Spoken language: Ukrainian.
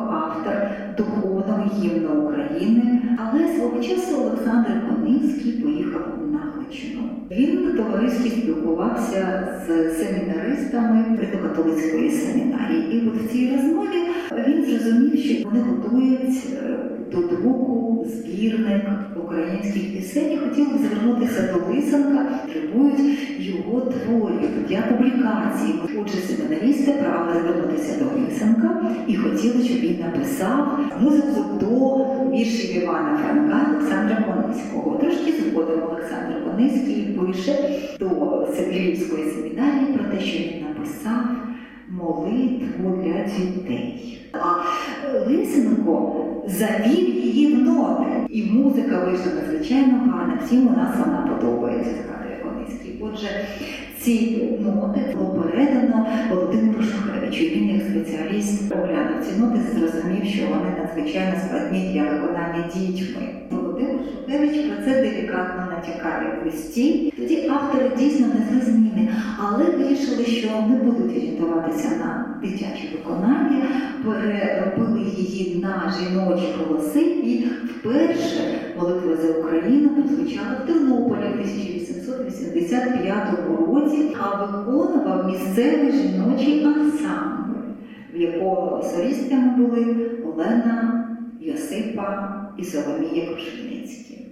автор духовного гімну України, але свого часу Олександр Конинський поїхав на Галичину. Він товариськи спілкувався з семінаристами Греко-католицької семінарії. І от в цій розмові він зрозумів, що вони готують е, до друку збірник українських пісень хотів звернутися до Лисенка, требують його творів для публікації. Отже, і хотіли, щоб він написав музику до віршів Івана Франка Олександра Кониського. Трошки згодом Олександр Кониський пише до Львівської семінарії про те, що він написав молитву для дітей. А Лисенко завів її в ноти. І музика вийшла надзвичайно гарна. Всім у нас вона подобається, згадує Кониський. Отже, ці ноти було передано Володимиру Шухевичу. Він як спеціаліст оглянув ці ноти, зрозумів, що вони надзвичайно складні для виконання дітьми. Володимир Шухевич про це делікатно натякає в листі. Тоді автори дійсно не зміни, але вирішили, що не будуть орієнтуватися на дитяче виконання, переробили її на жіночі голоси і вперше молитва за Україну прозвучала в Тернополі в 1885 році, а виконував місцевий жіночий ансамбль, в якого солістами були Олена Йосипа і Соломія Крушельницькі.